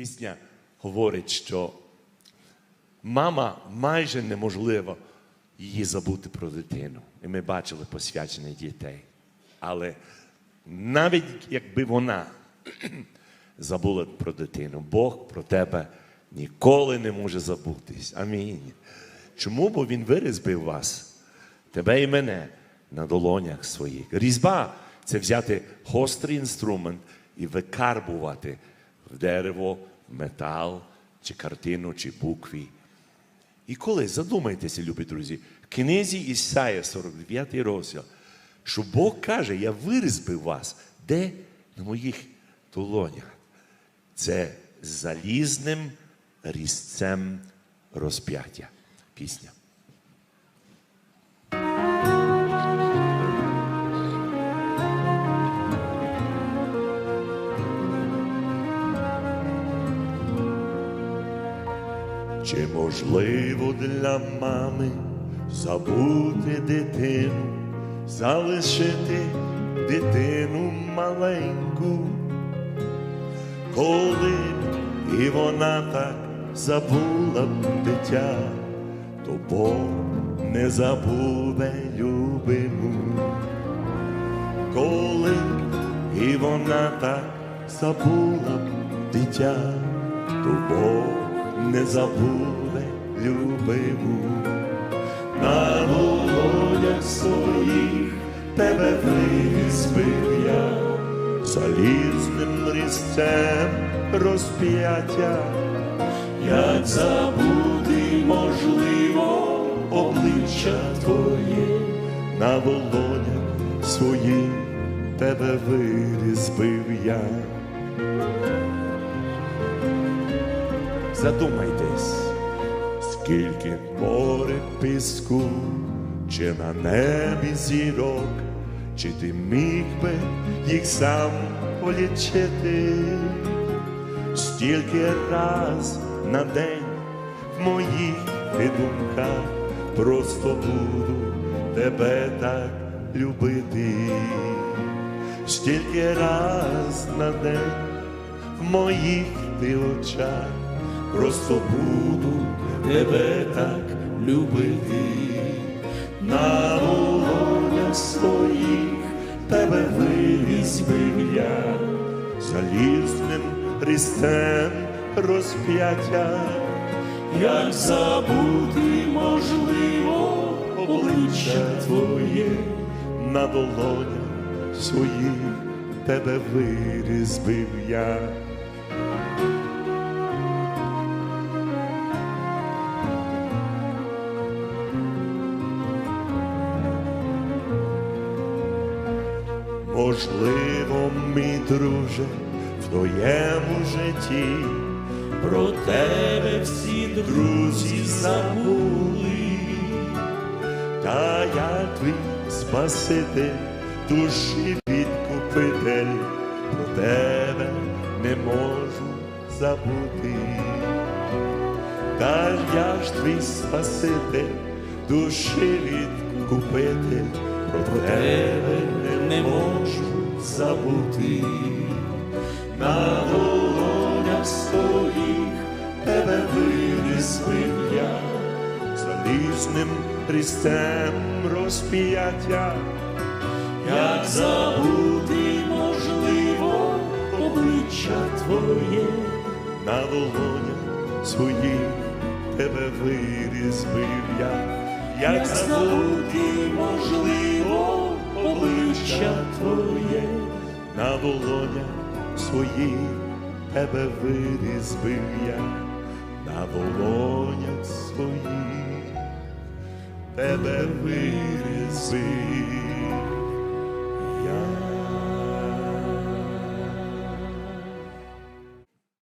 Пісня говорить, що мама майже неможливо її забути про дитину. І ми бачили посвячених дітей. Але навіть якби вона забула про дитину, Бог про тебе ніколи не може забутись. Амінь. Чому? Бо Він вирізбив вас, тебе і мене на долонях своїх. Різьба це взяти гострий інструмент і викарбувати в дерево, метал, чи картину, чи букві. І коли задумайтеся, любі друзі, в книзі Ісая, 49 розділ, що Бог каже, я вирізбив вас, де на моїх долонях. Це залізним різцем розп'яття. Пісня. Чи можливо для мами забути дитину, залишити дитину маленьку, коли б і вона так забула б дитя, то Бог не забуде любиму, коли б і вона так забула б дитя, то Бог не забуде любиму, на долонях своїх тебе виспив я, залізним різцем розп'яття, як забути можливо обличчя твоє, на долонях своїх тебе вирізбив я. Задумайтесь, скільки море піску, чи на небі зірок, чи ти міг би їх сам полічити, стільки раз на день в моїх думках просто буду тебе так любити, стільки раз на день в моїх ти очах просто буду тебе так любити, на долонях своїх тебе вирізбив я, залізним христем розп'яття, як забути можливо обличчя твоє, на долонях своїх тебе вирізбив я. Можливо, мій друже, в твоєму житті про тебе всі друзі забули, та я твій Спаситель, душі відкупитель, про тебе не можу забути, та я ж твій Спаситель, душі відкупитель, про тебе не можу забути, на долонях своїх тебе вирізбив я, залізним христем розп'яття, як забути можливо обличчя твоє, на долонях своїх тебе вирізбив я, як забути можливо обличчя Твоє, на волонях своїх тебе вирізбив я, на волонях своїх тебе вирізбив